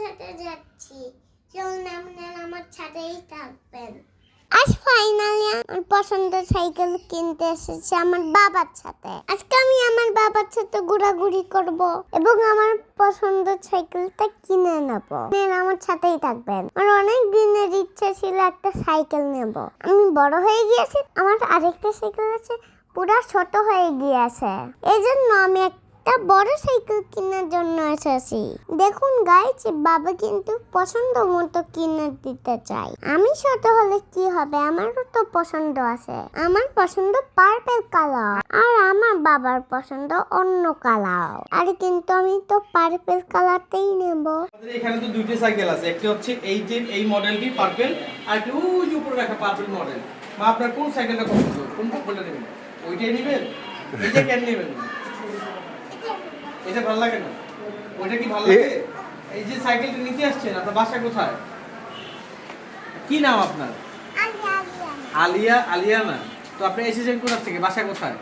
সাথে যাচ্ছি। চলুন আপনারা আমার সাথেই থাকবেন। আজ ফাইনালি আমার পছন্দের সাইকেল কিনতে এসেছি আমার বাবার সাথে আজকে আমি আমার বাবার সাথে ঘোরাঘুরি করব এবং আমার পছন্দের সাইকেলটা কিনে নেব। আমার সাথেই থাকবেন। আমার অনেক দিনের ইচ্ছা ছিল একটা সাইকেল নেব। আমি বড় হয়ে গিয়েছি, আমার আরেকটা সাইকেল আছে, পুরা ছোট হয়ে গিয়েছে। এই জন্য আমি একটা বড় সাইকেল কেনার জন্য এসেছি। দেখুন গাইজ বাবা কিন্তু পছন্দ মতো কিনে দিতে চাই আমি ছোট হলে কি হবে? আমারও তো পছন্দ আছে। আমার পছন্দ পার্পল কালার আর আমার বাবার পছন্দ অন্য কালার আর কিন্তু আমি তো পার্পল কালারটাই নেব। এখানে তো দুইটা সাইকেল আছে। একটা হচ্ছে এই যে এই মডেলটি পার্পল আর একটা ওই উপরে রাখা পার্পল মডেল মা, আপনার কোন সাইকেলটা পছন্দ? কোন কোনটা নেবেন ওইটাই নেবেন? এইটা কেন নেবেন? এটা ভালো লাগে না। ওইটা কি ভালো লাগে? এই যে সাইকেলটা নিতে আসছেন আপনার বাসা কোথায়? কি নাম আপনার? আলিয়া আলিয়া না। তো আপনি এসেছেন কোথা থেকে? বাসা কোথায়?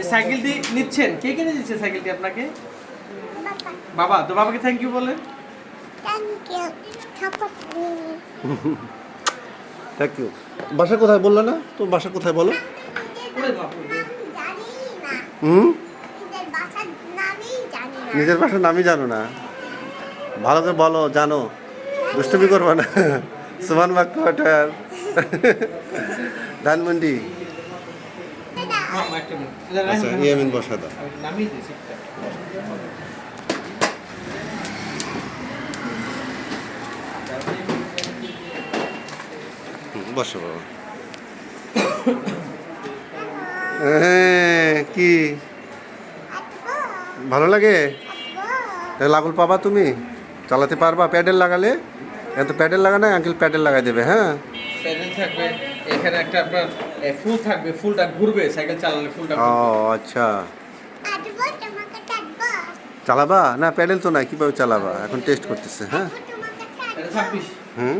এই সাইকেলটি নিচ্ছেন? কে কিনে দিচ্ছে সাইকেলটি আপনাকে? বাবা তো বাবাকে থ্যাংক ইউ বলেন। থ্যাংক ইউ বাসা কোথায় বলল না? তো বাসা কোথায় বলো? হুম নিজের বাসার নামই জানি না নিজের বাসার নামই জানো না। ভালো করে বলো জানো। দুষ্টমি করবা না। সুমান বাগ কোয়ার্টার ধানমন্ডি। আচ্ছা বসা হ্যাঁ, কি? ভালো লাগে? লাগুল পাবা তুমি। চালাতে পারবা। প্যাডেল লাগালে। এত প্যাডেল লাগানো আঙ্কেল প্যাডেল লাগাই দেবে হ্যাঁ? প্যাডেল থাকবে এখানে একটা আপনার ফুল থাকবে ফুলটা ঘুরবে সাইকেল চালালে ফুলটা ও আচ্ছা। কাটবো তোমাকে কাটবো। চালাবা? না প্যাডেল তো নাই কীভাবে চালাবা? এখন টেস্ট করতেছে হ্যাঁ? হুম?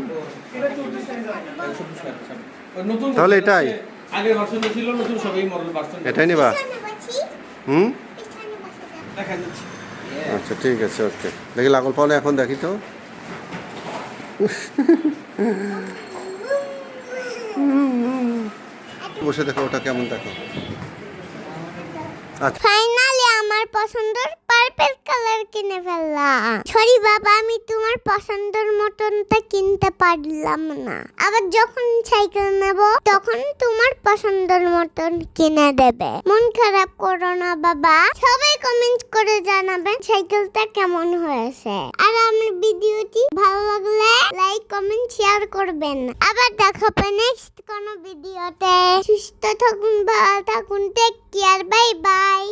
তাহলে এটাই? এটাই নিবা। হুম। দেখা যাচ্ছে। আচ্ছা ঠিক আছে, ওকে। দেখি লাগল পাওয়া এখন, দেখি তো। বসে দেখো, ওটা কেমন দেখো। আচ্ছা। ফাইনালি আমার পছন্দের পার্পল কালার কিনে ফেললাম। সরি বাবা, আমি তোমার পছন্দের মতনটা কিনতে পারলাম না। আবার যখন সাইকেল নেব, তখন তোমার পছন্দের মতন কিনে দেবে। মন খারাপ করো না বাবা। সবাই কমেন্ট করে জানাবেন সাইকেলটা কেমন হয়েছে। আর আমার ভিডিওটি ভালো লাগলে লাইক কমেন্ট শেয়ার করবেন। আবার দেখাবে নেক্সট কোনো ভিডিওতে। সুস্থ থাকুন, ভালো থাকুন টেক কেয়ার বাই বাই